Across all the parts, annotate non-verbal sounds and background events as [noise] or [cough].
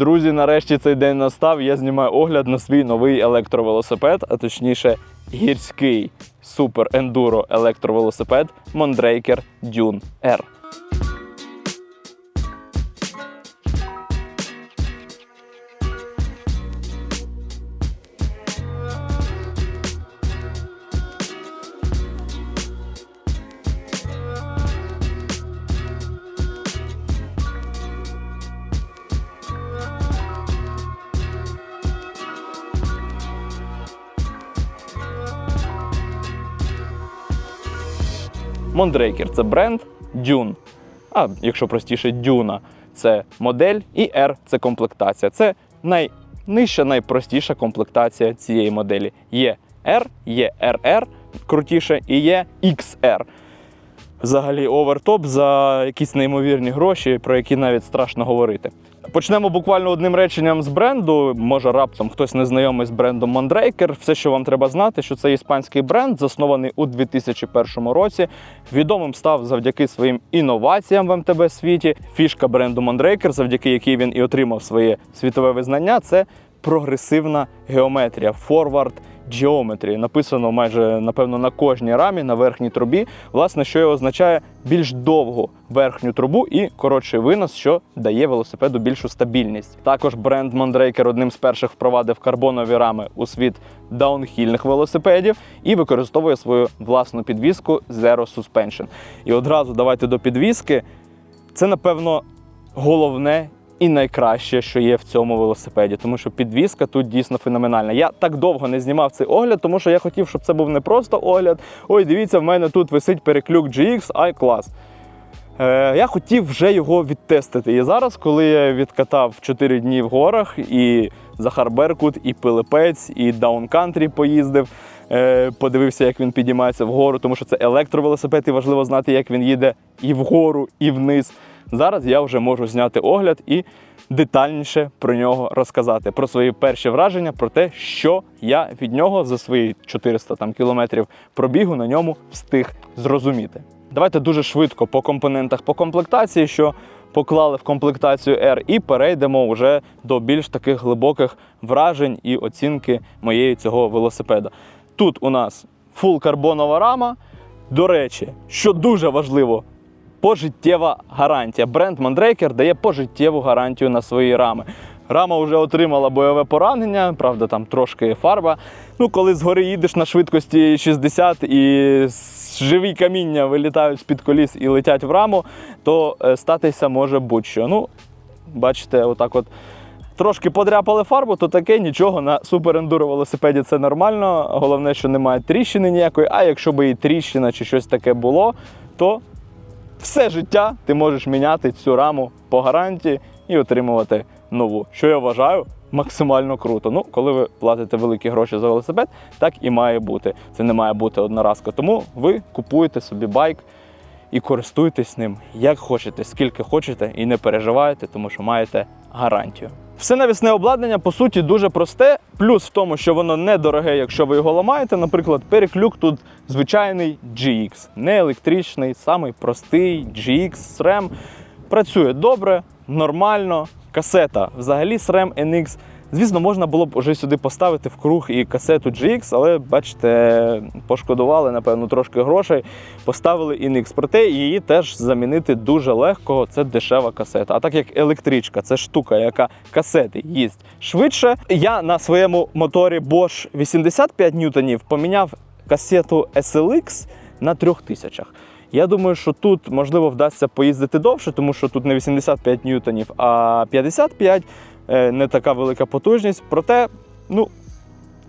Друзі, нарешті цей день настав. Я знімаю огляд на свій новий електровелосипед, а точніше гірський супер ендуро електровелосипед Mondraker Dune R. Mondraker це бренд, Dune. А якщо простіше, Дюна це модель, і R це комплектація. Це найнижча, найпростіша комплектація цієї моделі. Є R, є RR крутіше і є XR. Взагалі овертоп за якісь неймовірні гроші, про які навіть страшно говорити. Почнемо буквально одним реченням з бренду. Може, раптом хтось не знайомий з брендом Mondraker. Все, що вам треба знати, що це іспанський бренд, заснований у 2001 році. Відомим став завдяки своїм інноваціям в МТБ світі. Фішка бренду Mondraker, завдяки якій він і отримав своє світове визнання, це прогресивна геометрія, Forward Geometry. Написано майже напевно на кожній рамі на верхній трубі. Власне, що і означає більш довгу верхню трубу і коротший винос, що дає велосипеду більшу стабільність. Також бренд Mondraker одним з перших впровадив карбонові рами у світ даунхільних велосипедів і використовує свою власну підвіску Zero Suspension. І одразу давайте до підвіски. Це, напевно, головне і найкраще, що є в цьому велосипеді, тому що підвіска тут дійсно феноменальна. Я так довго не знімав цей огляд, тому що я хотів, щоб це був не просто огляд. Ой, дивіться, в мене тут висить переклюк GX, ай клас. Е, я хотів вже його відтестити. І зараз, коли я відкатав 4 дні в горах, і Захар Беркут, і Пилипець, і Даункантрі поїздив, е, подивився, як він підіймається вгору, тому що це електровелосипед, і важливо знати, як він їде і вгору, і вниз. Зараз я вже можу зняти огляд і детальніше про нього розказати, про свої перші враження, про те, що я від нього за свої 400 там, кілометрів пробігу на ньому встиг зрозуміти. Давайте дуже швидко по компонентах по комплектації, що поклали в комплектацію R, і перейдемо вже до більш таких глибоких вражень і оцінки моєї цього велосипеда. Тут у нас фул карбонова рама. До речі, що дуже важливо, пожиттєва гарантія. Бренд Mondraker дає пожиттєву гарантію на свої рами. Рама вже отримала бойове поранення, правда, там трошки фарба. Ну, коли згори їдеш на швидкості 60 і живі каміння вилітають з-під коліс і летять в раму, то е, статися може будь-що. Ну, бачите, отак от. Трошки подряпали фарбу, то таке нічого на суперендуро велосипеді це нормально. Головне, що немає тріщини ніякої. А якщо би і тріщина чи щось таке було, то все життя ти можеш міняти цю раму по гарантії і отримувати нову. Що я вважаю максимально круто. Ну, коли ви платите великі гроші за велосипед, так і має бути. Це не має бути одноразка. Тому ви купуєте собі байк і користуйтесь ним як хочете, скільки хочете, і не переживайте, тому що маєте гарантію. Все навісне обладнання по суті дуже просте. Плюс в тому, що воно недороге, якщо ви його ламаєте. Наприклад, переклюк тут звичайний GX, не електричний, самий простий GX SRAM. Працює добре, нормально. Касета взагалі SRAM NX. Звісно, можна було б вже сюди поставити в круг і касету GX, але бачите, пошкодували, напевно, трошки грошей. Поставили NX. Проте її теж замінити дуже легко. Це дешева касета. А так як електричка, це штука, яка касети їсть швидше. Я на своєму моторі Bosch 85 ньютонів поміняв касету SLX на 3000. Я думаю, що тут можливо вдасться поїздити довше, тому що тут не 85 ньютонів, а 55 е, не така велика потужність. Проте, ну,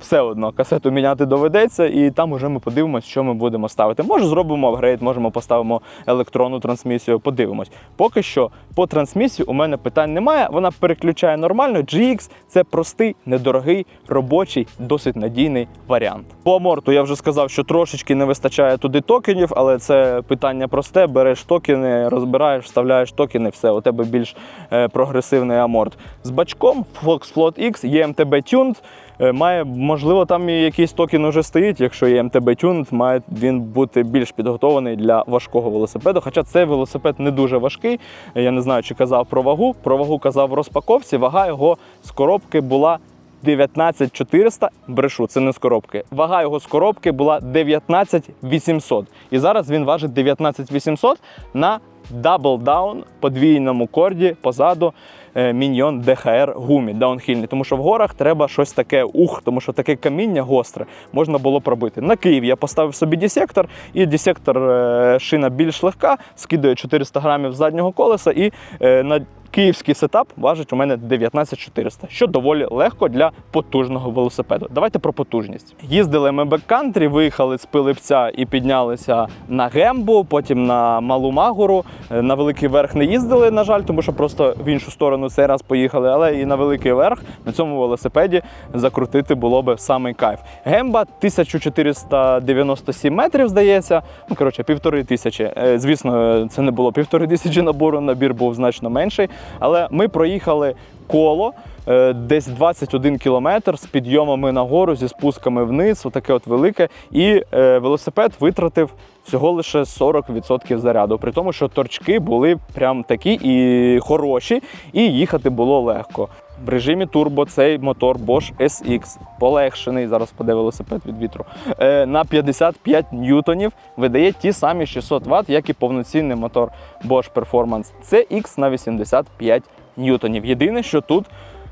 все одно касету міняти доведеться, і там уже ми подивимося, що ми будемо ставити. Може, зробимо апгрейд, можемо поставимо електронну трансмісію, подивимось. Поки що по трансмісії у мене питань немає. Вона переключає нормально. GX це простий, недорогий, робочий, досить надійний варіант. По аморту я вже сказав, що трошечки не вистачає туди токенів, але це питання просте. Береш токени, розбираєш, вставляєш токени, все, у тебе більш е, прогресивний аморт. З бачком Fox Float X є MTB Tuned. Е, Має, можливо, там якийсь токен уже стоїть. Якщо є МТБ тюн, має він бути більш підготований для важкого велосипеду. Хоча цей велосипед не дуже важкий. Я не знаю, чи казав про вагу. Про вагу казав в розпаковці. Вага його з коробки була 19400, брешу, це не з коробки. Вага його з коробки була 19800. І зараз він важить 19800 на Down подвійному корді позаду міньйон DHR гумі даунхільний. Тому що в горах треба щось таке ух, тому що таке каміння гостре можна було пробити. На Київ я поставив собі десектор, і десектор е, шина більш легка, скидує 400 грамів заднього колеса і е, на Київський сетап важить у мене 19400, що доволі легко для потужного велосипеду. Давайте про потужність. Їздили ми беккантрі, виїхали з Пилипця і піднялися на Гембу, потім на Малу Магуру. Е, На великий верх не їздили, на жаль, тому що просто в іншу сторону цей раз поїхали, але і на великий верх на цьому велосипеді закрутити було би самий кайф. Гемба 1497 метрів, здається. Ну, коротше, півтори тисячі. Е, Звісно, це не було півтори тисячі набору, набір був значно менший. Але ми проїхали коло е, десь 21 кілометр з підйомами нагору, зі спусками вниз, отаке от велике. І е, велосипед витратив всього лише 40% заряду. При тому, що торчки були прям такі і хороші, і їхати було легко. В режимі турбо цей мотор Bosch SX полегшений, зараз паде велосипед від вітру, е, на 55 ньютонів видає ті самі 600 Вт, як і повноцінний мотор Bosch Performance CX на 85 ньютонів. Єдине, що тут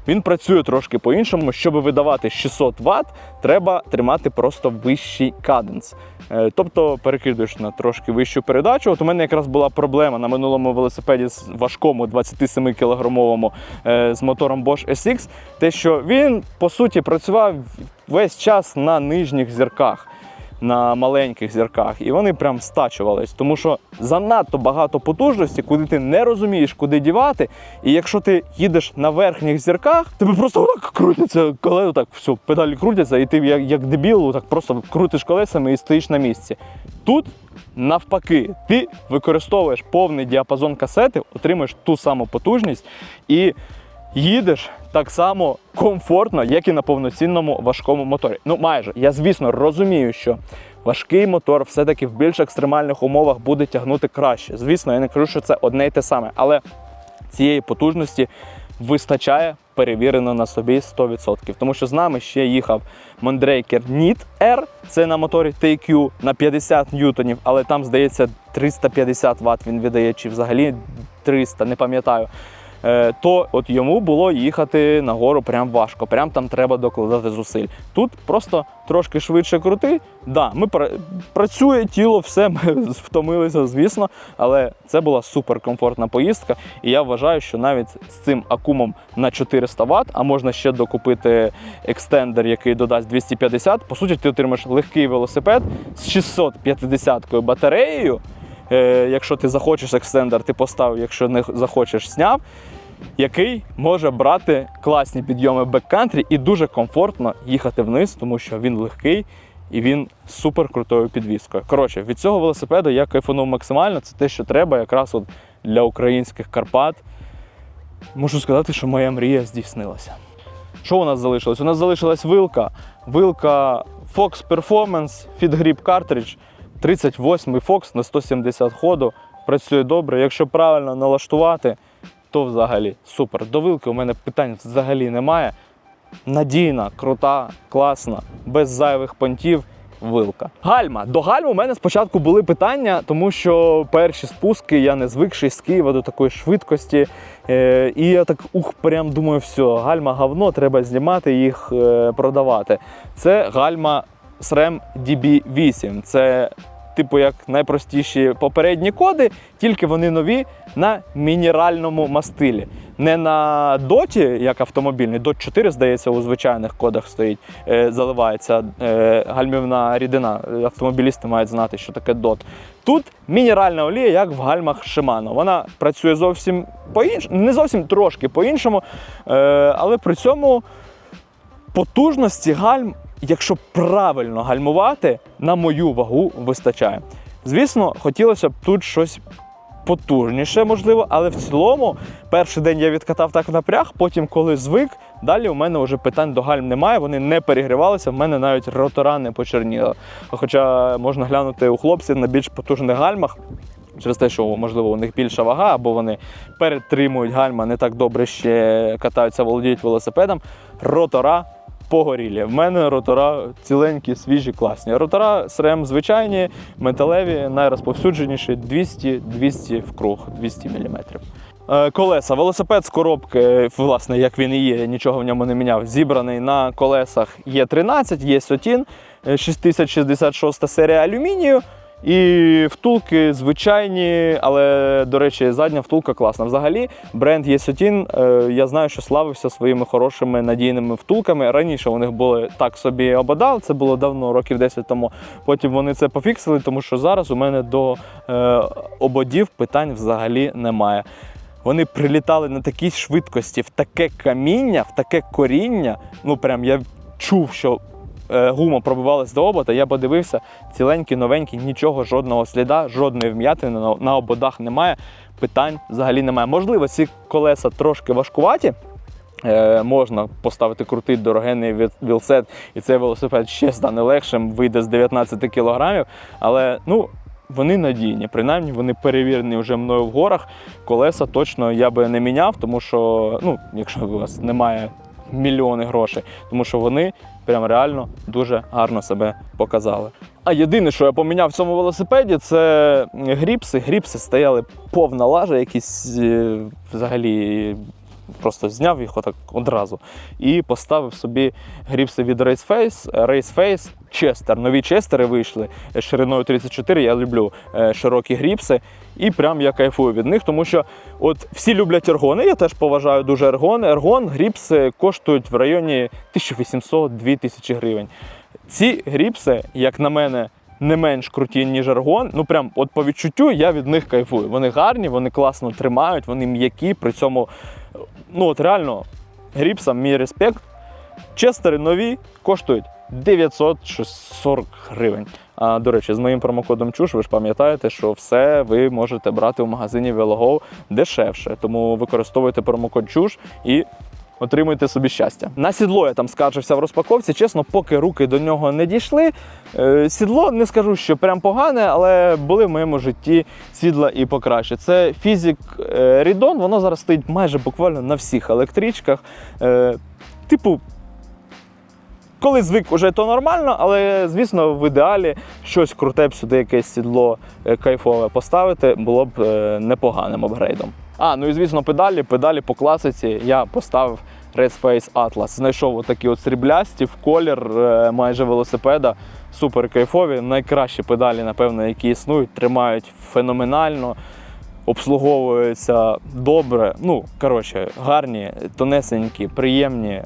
він працює трошки по-іншому. Щоб видавати 600 Вт, треба тримати просто вищий каденс. Е, Тобто перекидуєш на трошки вищу передачу. От у мене якраз була проблема на минулому велосипеді з важкому 27 кілограмовому е, з мотором Bosch SX, те, що він по суті працював весь час на нижніх зірках. На маленьких зірках, і вони прям стачувались, тому що занадто багато потужності, куди ти не розумієш, куди дівати. І якщо ти їдеш на верхніх зірках, тебе просто так крутяться колеса, так все, педалі крутяться, і ти як, як дебіл, так просто крутиш колесами і стоїш на місці. Тут навпаки, ти використовуєш повний діапазон касети, отримуєш ту саму потужність і їдеш так само комфортно, як і на повноцінному важкому моторі. Ну, майже. Я, звісно, розумію, що важкий мотор все-таки в більш екстремальних умовах буде тягнути краще. Звісно, я не кажу, що це одне й те саме, але цієї потужності вистачає перевірено на собі 100%. Тому що з нами ще їхав Mondraker NIT R, це на моторі TQ на 50 ньютонів, але там, здається, 350 Вт він видає, чи взагалі 300, не пам'ятаю. Е, То от йому було їхати нагору прям важко, прям там треба докладати зусиль. Тут просто трошки швидше крути. Да, ми пра- працює тіло, все, [laughs] ми втомилися, звісно, але це була суперкомфортна поїздка. І я вважаю, що навіть з цим акумом на 400 Вт, а можна ще докупити екстендер, який додасть 250. По суті, ти отримаєш легкий велосипед з 650 батареєю. Е, якщо ти захочеш екстендер, ти поставив, якщо не захочеш, зняв. Який може брати класні підйоми беккантрі і дуже комфортно їхати вниз, тому що він легкий і він супер крутою підвіскою. Коротше, від цього велосипеду я кайфанув максимально. Це те, що треба якраз от для українських Карпат. Можу сказати, що моя мрія здійснилася. Що у нас залишилось? У нас залишилась вилка. Вилка Fox Performance Fit Grip Cartridge 38 Fox на 170 ходу. Працює добре. Якщо правильно налаштувати, то взагалі супер. До вилки у мене питань взагалі немає. Надійна, крута, класна, без зайвих понтів. Вилка. Гальма. До гальм у мене спочатку були питання, тому що перші спуски я не звикший з Києва до такої швидкості. Е, і я так ух, прям думаю, все, гальма говно, треба знімати їх е, продавати. Це гальма SRAM DB8. Це типу як найпростіші попередні коди, тільки вони нові на мінеральному мастилі. Не на доті, як автомобільний, дот 4, здається, у звичайних кодах стоїть, е, заливається е, гальмівна рідина. Автомобілісти мають знати, що таке дот. Тут мінеральна олія, як в гальмах Shimano. Вона працює зовсім по-іншому, не зовсім трошки по-іншому, е, але при цьому потужності гальм, якщо правильно гальмувати, на мою вагу вистачає. Звісно, хотілося б тут щось потужніше, можливо, але в цілому перший день я відкатав так напряг, потім, коли звик, Далі у мене вже питань до гальм немає, вони не перегрівалися, в мене навіть ротора не почерніли. Хоча можна глянути у хлопців на більш потужних гальмах. Через те, що можливо у них більша вага, або вони перетримують гальма, не так добре ще катаються, володіють велосипедом. Ротора погорілі. В мене ротора ціленькі, свіжі, класні. Ротора СРМ звичайні, металеві, найрозповсюдженіші 200-200 в круг, 200 мм. Е, Колеса. Велосипед з коробки, власне, як він і є, нічого в ньому не міняв. Зібраний на колесах Є13, є Сотін, е, 6066 серія алюмінію. І втулки звичайні, але, до речі, задня втулка класна. Взагалі, бренд Єсотін, я знаю, що славився своїми хорошими надійними втулками. Раніше у них були так собі ободал, це було давно, років 10 тому. Потім вони це пофіксили, тому що зараз у мене до е, ободів питань взагалі немає. Вони прилітали на такій швидкості, в таке каміння, в таке коріння. Ну прям я чув, що е, гума пробивалась до обота. Я подивився, ціленькі, новенькі, нічого, жодного сліда, жодної вм'ятини на, на ободах немає. Питань взагалі немає. Можливо, ці колеса трошки важкуваті. Е, можна поставити крутий дорогенний вілсет, і цей велосипед ще стане легшим, вийде з 19 кілограмів. Але ну, вони надійні, принаймні вони перевірені вже мною в горах. Колеса точно я би не міняв, тому що, ну, якщо у вас немає мільйони грошей, тому що вони прям реально дуже гарно себе показали. А єдине, що я поміняв в цьому велосипеді, це гріпси. Гріпси стояли повна лажа, якісь е, взагалі. Просто зняв їх отак одразу і поставив собі гріпси від Race Face, Chester. Нові честери вийшли е, шириною 34. Я люблю е, широкі гріпси, і прям я кайфую від них, тому що от всі люблять ергони. Я теж поважаю дуже ергони. Ергон гріпси коштують в районі 1800-2000 гривень. Ці гріпси, як на мене, не менш круті, ніж аргон. Ну прям от по відчуттю я від них кайфую. Вони гарні, вони класно тримають, вони м'які. При цьому, ну от реально, гріпсам мій респект. Честери нові коштують 940 гривень. А, до речі, з моїм промокодом ЧУШ ви ж пам'ятаєте, що все ви можете брати в магазині Velogo дешевше. Тому використовуйте промокод ЧУШ і отримуйте собі щастя. На сідло я там скаржився в розпаковці. Чесно, поки руки до нього не дійшли. Е, Сідло не скажу, що прям погане, але були в моєму житті сідла і покраще. Це Фізік Рідон, воно зараз стоїть майже буквально на всіх електричках. Е, Типу, коли звик уже то нормально, але звісно, в ідеалі щось круте б сюди, якесь сідло е, кайфове поставити, було б е, непоганим апгрейдом. А, ну і звісно, педалі. Педалі по класиці я поставив Red Face Atlas. Знайшов отакі от сріблясті в колір е, майже велосипеда. Супер кайфові. Найкращі педалі, напевно, які існують, тримають феноменально. Обслуговуються добре. Ну, коротше, гарні, тонесенькі, приємні,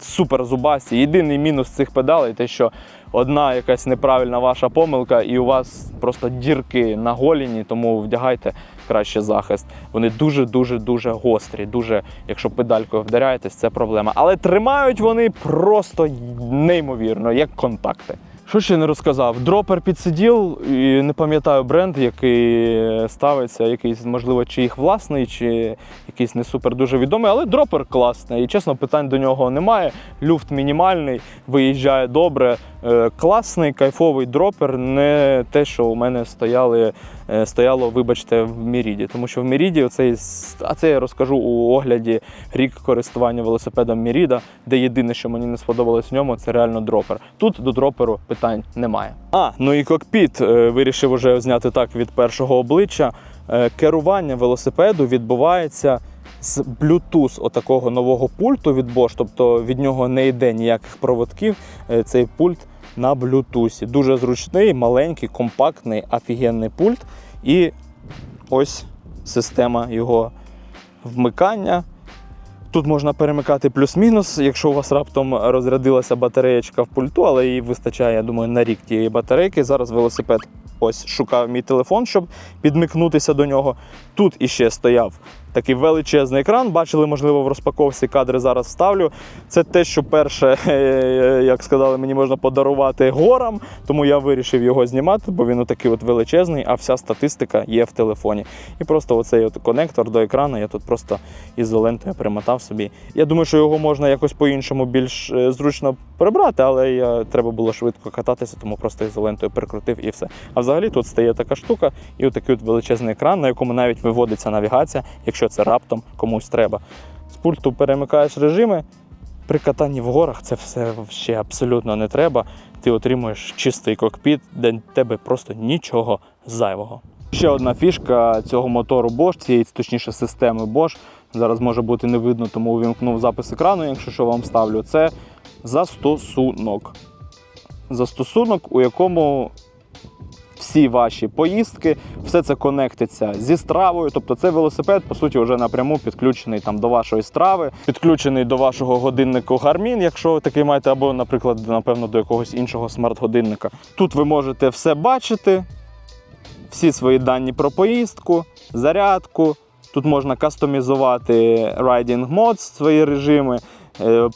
супер зубасті. Єдиний мінус цих педалей те, що одна якась неправильна ваша помилка, і у вас просто дірки на голіні, тому вдягайте краще захист. Вони дуже дуже дуже гострі. Дуже, якщо педалькою вдаряєтесь, це проблема. Але тримають вони просто неймовірно, як контакти. Що ще не розказав? Дропер підсиділ, і не пам'ятаю бренд, який ставиться, якийсь, можливо, чи їх власний, чи якийсь не супер дуже відомий, але дропер класний. І чесно, питань до нього немає. Люфт мінімальний, виїжджає добре. Е, Класний, кайфовий дропер, не те, що у мене стояли, е, стояло, вибачте, в Міріді. Тому що в Міріді, оцей, а це я розкажу у огляді рік користування велосипедом Міріда, де єдине, що мені не сподобалось в ньому, це реально дропер. Тут до дроперу питань немає. А, ну і кокпіт е, вирішив уже зняти так від першого обличчя. Керування велосипеду відбувається з Bluetooth отакого нового пульту від Bosch, тобто від нього не йде ніяких проводків. Цей пульт на Bluetooth. Дуже зручний, маленький, компактний, офігенний пульт. І ось система його вмикання. Тут можна перемикати плюс-мінус, якщо у вас раптом розрядилася батареєчка в пульту, але їй вистачає, я думаю, на рік тієї батарейки. Зараз велосипед ось шукав мій телефон, щоб підмикнутися до нього. Тут іще стояв такий величезний екран. Бачили, можливо, в розпаковці кадри зараз вставлю. Це те, що перше, [laughs] е, як сказали, мені можна подарувати горам, тому я вирішив його знімати, бо він отакий от величезний, а вся статистика є в телефоні. І просто оцей от конектор до екрану я тут просто ізолентою примотав собі. Я думаю, що його можна якось по-іншому більш е, зручно прибрати, але я, треба було швидко кататися, тому просто ізолентою прикрутив і все. А взагалі тут стає така штука і отакий от величезний екран, на якому навіть виводиться навігація, якщо це раптом комусь треба. З пульту перемикаєш режими. При катанні в горах це все ще абсолютно не треба. Ти отримуєш чистий кокпіт, де тебе просто нічого зайвого. Ще одна фішка цього мотору Bosch, цієї точніше системи Bosch. Зараз може бути не видно, тому увімкнув запис екрану, якщо що вам ставлю. Це застосунок. Застосунок, у якому всі ваші поїздки, все це конектиться зі стравою. Тобто це велосипед, по суті, вже напряму підключений там до вашої страви, підключений до вашого годиннику Garmin, якщо такий маєте, або, наприклад, напевно, до якогось іншого смарт-годинника. Тут ви можете все бачити, всі свої дані про поїздку, зарядку. Тут можна кастомізувати Riding Mods, свої режими,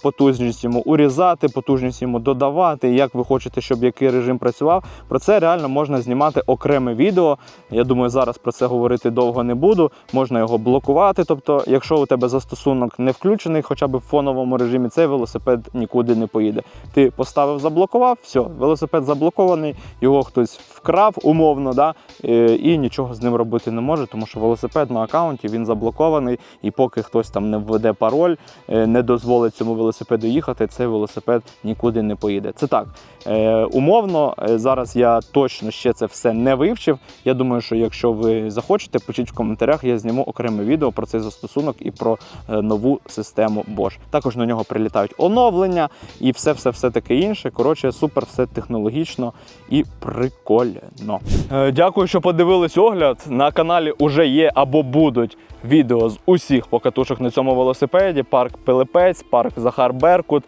потужність йому урізати, потужність йому додавати, як ви хочете, щоб який режим працював. Про це реально можна знімати окреме відео. Я думаю, зараз про це говорити довго не буду. Можна його блокувати. Тобто, якщо у тебе застосунок не включений, хоча б в фоновому режимі, цей велосипед нікуди не поїде. Ти поставив, заблокував, все, велосипед заблокований, його хтось вкрав умовно, да, е, і нічого з ним робити не може, тому що велосипед на аккаунті він заблокований, і поки хтось там не введе пароль, е, не дозволить цьому велосипеду їхати, цей велосипед нікуди не поїде. Це так. Е, умовно, е, зараз я точно ще це все не вивчив. Я думаю, що якщо ви захочете, пишіть в коментарях, я зніму окреме відео про цей застосунок і про е, нову систему Bosch. Також на нього прилітають оновлення і все, все, все таке інше. Коротше, супер, все технологічно і прикольно. Е, Дякую, що подивились огляд. На каналі уже є або будуть відео з усіх покатушок на цьому велосипеді. Парк Пилипець, парк Захар Беркут,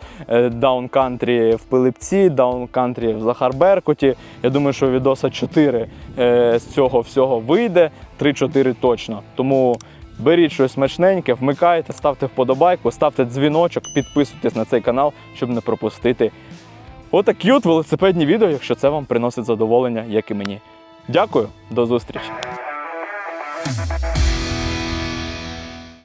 Даун Кантрі в Пилипці, Даун Кантрі в Захар Беркуті. Я думаю, що відоса 4 е, з цього всього вийде, 3-4 точно. Тому беріть щось смачненьке, вмикайте, ставте вподобайку, ставте дзвіночок, підписуйтесь на цей канал, щоб не пропустити отакі от велосипедні відео, якщо це вам приносить задоволення, як і мені. Дякую, до зустрічі!